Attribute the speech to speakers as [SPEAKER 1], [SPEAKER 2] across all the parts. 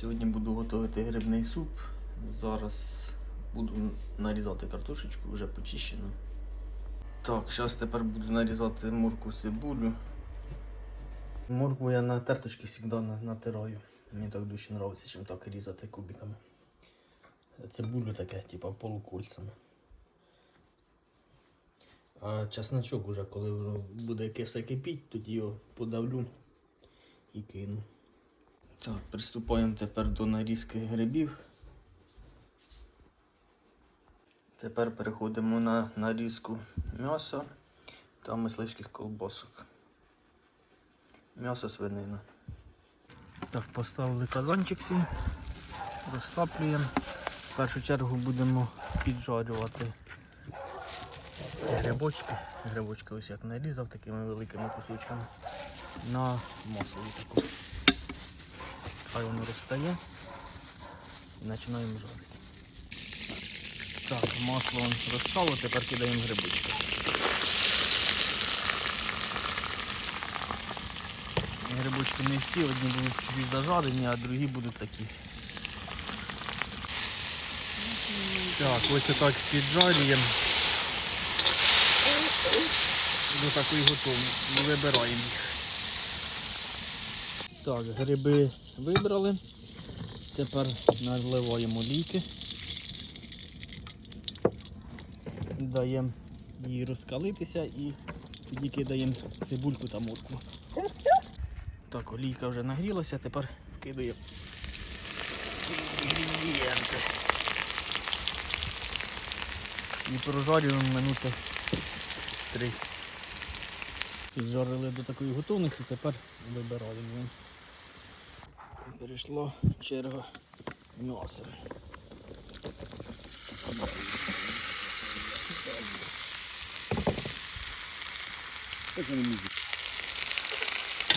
[SPEAKER 1] Сьогодні буду готувати грибний суп. Зараз буду нарізати картошечку, вже почищену. Так, зараз тепер буду нарізати морку цибулю. Моркву я на терточки завжди натираю. Мені так дуже подобається, чим так різати кубиками. Цибулю таке, типа полукольцями. А чесночок уже, коли воно буде все кипіть, тоді його подавлю і кину. Так, приступаємо тепер до нарізки грибів. Тепер переходимо на нарізку м'яса та мисливських колбасок. М'ясо свинина. Так, поставили казанчик свій, розтаплюємо. В першу чергу будемо піджарювати грибочки. Грибочки ось як нарізав такими великими кусочками на масло таку. Хай воно розстає і починаємо жарити. Так, масло розстало, тепер кидаємо грибочки. Грибочки не всі, одні будуть чуть зажарені, а другі будуть такі. Так, ось отак піджарюємо. До такої. І вибираємо їх. Так, гриби вибрали. Тепер наливаємо олійки. Даємо їй розкалитися і тоді кидаємо цибульку та моркву. Так, олійка вже нагрілася, тепер кидаємо інгредієнти. І прожарюємо минути три. Піджарили до такої готовності, тепер вибираємо. Перейшла черга м'яса.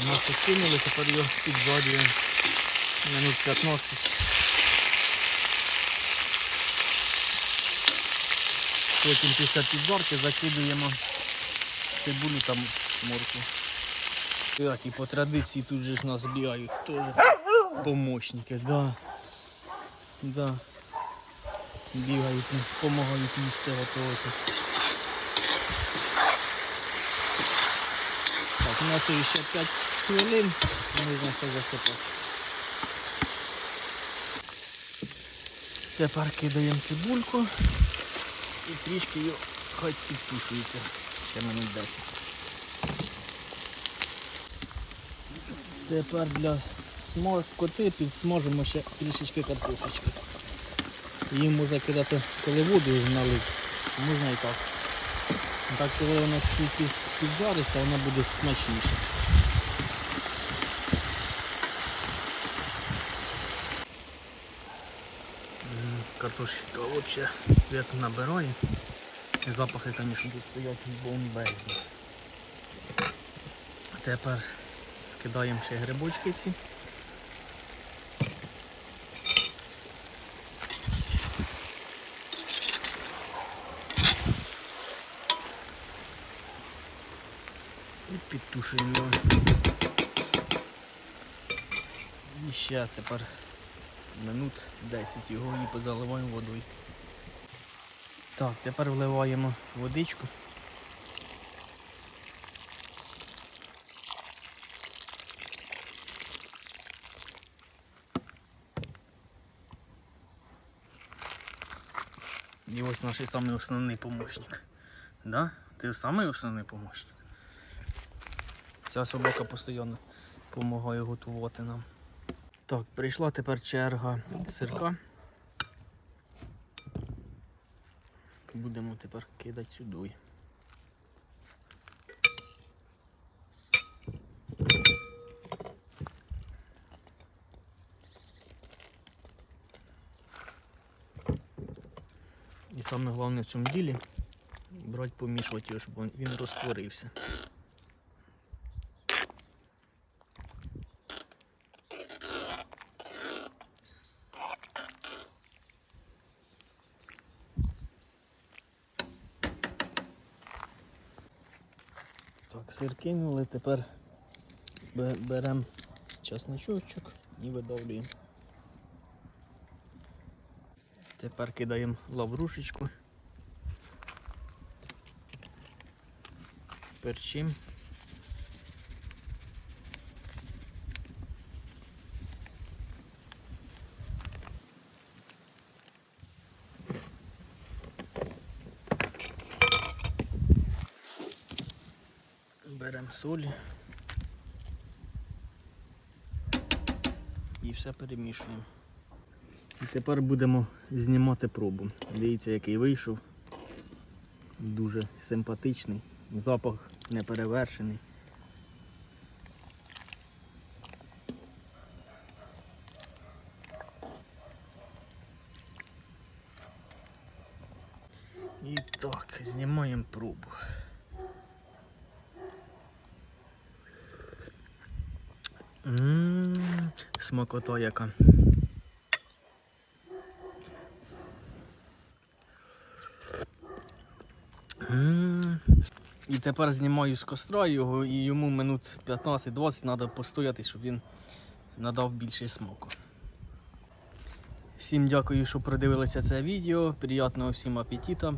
[SPEAKER 1] М'ясо кинули, тепер його піджарюємо минут 15. Потім після піджарки закидуємо цибулю та морку. Так, і по традиції тут же ж нас бігають теж помощники, да. Да. Бігають, допомагають їсти готувати. Так, у нас ще 5 хвилин, можна все засипати. Тепер кидаємо цибульку і трішки її хай підтушується. Ще минут 10. Тепер для смакоти підсмажимо ще трішечки картошечки. Її можна кидати, коли воду налить, можна і так. Так, коли вона піджариться, вона буде смачніша. Картошечка взагалі цвет набирає. І запахи, звісно, стоять бомбезні. Тепер кидаємо ще грибочки ці. Підтушуємо. І ще тепер минут 10 його і позаливаємо водою. Так, тепер вливаємо водичку. І ось наш самий основний помощник. Да? Ти самий основний помощник. Ця собака постійно допомагає готувати нам. Так, прийшла тепер черга сирка. Будемо тепер кидати сюди. І саме головне в цьому ділі брати помішувати його, щоб він- розтворився. Сир кинули, тепер беремо часничочок і видавлюємо. Тепер кидаємо лаврушечку. Перчим. Беремо соль. І все перемішуємо. І тепер будемо знімати пробу. Дивіться, який вийшов. Дуже симпатичний. Запах неперевершений. І так, знімаємо пробу. Ммм, смакота яка. І тепер знімаю з костра його і йому минут 15-20 треба постояти, щоб він надав більше смаку. Всім дякую, що продивилися це відео. Приятного всім апетита.